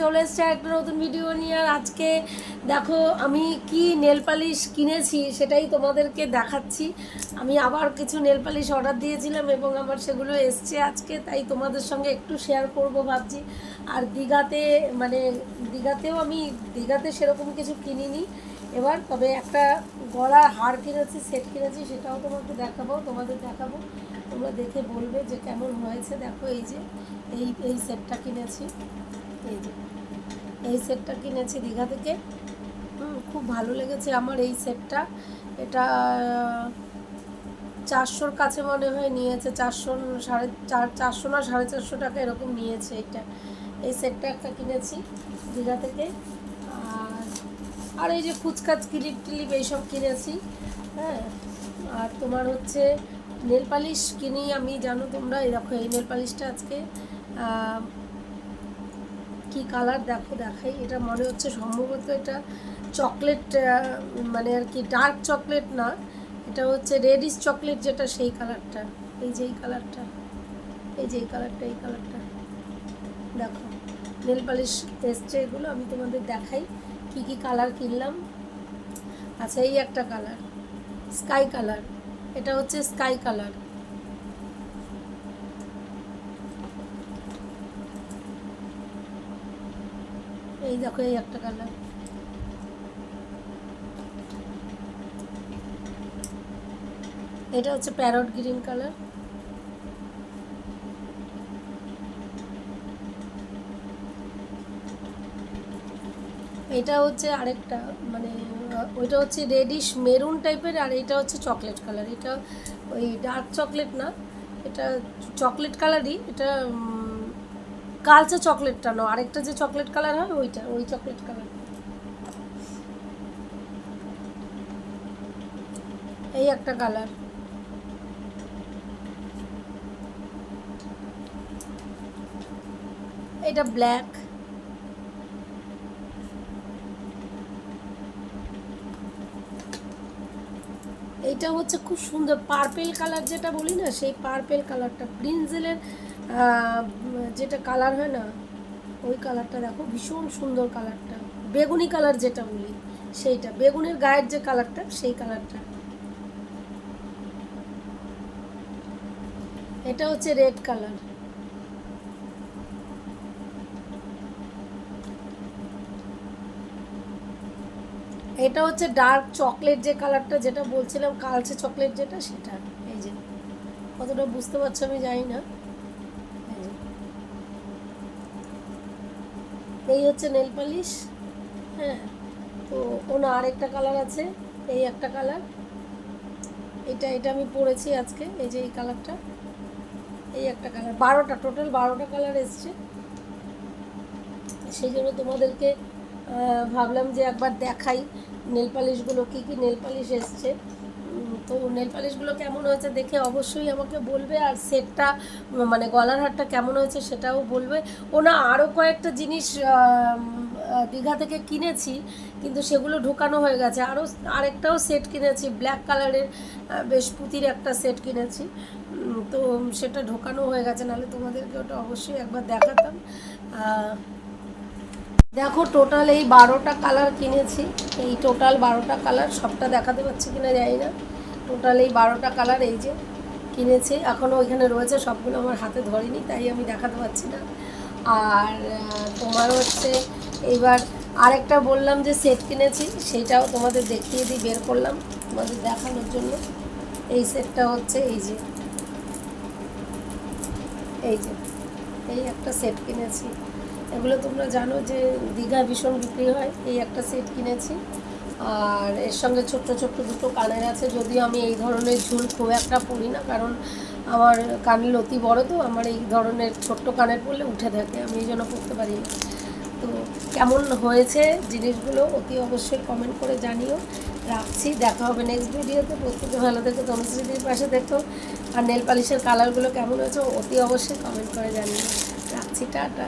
চলে এসছে একটা নতুন ভিডিও নিয়ে আর আজকে দেখো আমি কি নেল পালিশ কিনেছি সেটাই তোমাদেরকে দেখাচ্ছি। আমি আবার কিছু নেল পালিশ অর্ডার দিয়েছিলাম এবং আমার সেগুলো এসছে আজকে, তাই তোমাদের সঙ্গে একটু শেয়ার করব ভাবছি। আর দীঘাতে মানে দীঘাতেও আমি, দীঘাতে সেরকম কিছু কিনিনি। এবার তবে একটা গলার হার কিনেছি সেট কিনেছি, সেটাও তোমাকে দেখাবো, তোমাদের দেখাবো। তোমরা দেখে বলবে যে কেমন হয়েছে। দেখো এই যে, এই এই সেটটা কিনেছি। এই যে, এই সেটটা কিনেছি দীঘা থেকে। খুব ভালো লেগেছে আমার এই সেটটা। এটা, চারশোর কাছে মনে হয় নিয়েছে, চারশো সাড়ে চার, চারশো না সাড়ে চারশো টাকা এরকম নিয়েছে এটা। এই সেটটা একটা কিনেছি দীঘা থেকে। আর আর এই যে ফুচকাচ ক্লিপ টিলিপ এইসব কিনেছি হ্যাঁ। আর তোমার হচ্ছে নেল পালিশ কিনি আমি, জানো তোমরা? এই দেখো, এই নেল পালিশটা আজকে কি কালার দেখো, দেখাই। এটা মনে হচ্ছে সম্ভবত এটা চকলেট মানে আর কি ডার্ক চকলেট না। এটা হচ্ছে রেডিশ চকলেট যেটা, সেই কালারটা। এই যে এই কালারটা, এই যে এই কালারটা এই কালারটা। দেখো, নেল পালিশ এসছে এগুলো আমি তোমাদের দেখাই, কি কি কালার কিনলাম। আচ্ছা এই একটা কালার, স্কাই কালার। এটা হচ্ছে স্কাই কালার। এই দেখো, এই একটা কালার। এটা হচ্ছে প্যারট গ্রিন কালার। এটা হচ্ছে আরেকটা মানে ওইটা হচ্ছে রেডিশ মেরুন টাইপের, আর এটা হচ্ছে চকলেট কালার। এটা ওই ডার্ক চকলেট না, এটা চকলেট কালারই, এটা কালচে চকলেটটা না আরেকটা যে চকলেট কালার হয়, ওইটা, ওই চকলেট কালার। এই একটা কালার। এটা ব্ল্যাক। এইটা হচ্ছে খুব সুন্দর পার্পেল কালার যেটা বলি না, সেই পার্পেল কালারটা। প্রিন্সেলের যেটা কালার হয় না, ওই কালারটা দেখো, ভীষণ সুন্দর কালারটা বেগুনি কালার যেটা বলি, সেইটা। বেগুনের গায়ের যে কালারটা সেই কালারটা এটা হচ্ছে রেড কালার এটা হচ্ছে ডার্ক চকলেট যে কালারটা যেটা বলছিলাম, কালচে চকলেট যেটা, সেটা। এই যে, কতটা বুঝতে পারছ আমি জানি না এই যে। এই হচ্ছে নেল পালিশ হ্যাঁ? তো অন্য আরেকটা কালার আছে, এই একটা কালার এটা এটা আমি পরেছি আজকে, এই যে এই কালারটা এই একটা কালার বারোটা টোটাল বারোটা কালার এসছে। সেই জন্য তোমাদেরকে ভাবলাম যে একবার দেখাই নেল পালিশগুলো কী কী নেল পালিশ এসছে। তো নেল পালিশগুলো কেমন হয়েছে দেখে অবশ্যই আমাকে বলবে, আর সেটটা মানে গলার হারটা কেমন হয়েছে সেটাও বলবে। ওনা আরও কয়েকটা জিনিস দীঘা থেকে কিনেছি, কিন্তু সেগুলো ঢোকানো হয়ে গেছে। আরও আরেকটাও সেট কিনেছি, ব্ল্যাক কালারের বেশ পুঁতির একটা সেট কিনেছি। তো সেটা ঢোকানো হয়ে গেছে, নাহলে তোমাদেরকে ওটা অবশ্যই একবার দেখাতাম। দেখো টোটাল এই বারোটা কালার কিনেছি। এই টোটাল বারোটা কালার সবটা দেখাতে পারছি কিনা জানি না। টোটাল এই বারোটা কালার এই যে কিনেছি এখনও ওইখানে রয়েছে, সবগুলো আমার হাতে ধরেনি, তাই আমি দেখাতে পারছি না। আর তোমার হচ্ছে এইবার আরেকটা বললাম যে সেট কিনেছি, সেটাও তোমাদের দেখিয়ে দিই বের করলাম, তোমাদের দেখানোর জন্য। এই সেটটা হচ্ছে এই যে এই যে, এই একটা সেট কিনেছি। এগুলো তোমরা জানো যে দীঘা ভীষণ বিক্রি হয়, এই একটা সেট কিনেছি। আর এর সঙ্গে ছোট্ট ছোট্ট দুটো কানের আছে, যদিও আমি এই ধরনের ঝুল খুব একটা পরি না, কারণ আমার কানের অতি বড় তো, আমার এই ধরনের ছোট্ট কানের পরলে উঠে থাকে, আমি এই জন্য পরতে পারি না। তো কেমন হয়েছে জিনিসগুলো অতি অবশ্যই কমেন্ট করে জানিও। রাখছি, দেখা হবে নেক্সট ভিডিওতে প্রত্যেকে ভালো থেকো তনুশ্রীদির পাশে দেখো আর নেল পালিশের কালারগুলো কেমন হয়েছে অতি অবশ্যই কমেন্ট করে জানিও। রাখছি, টাটা।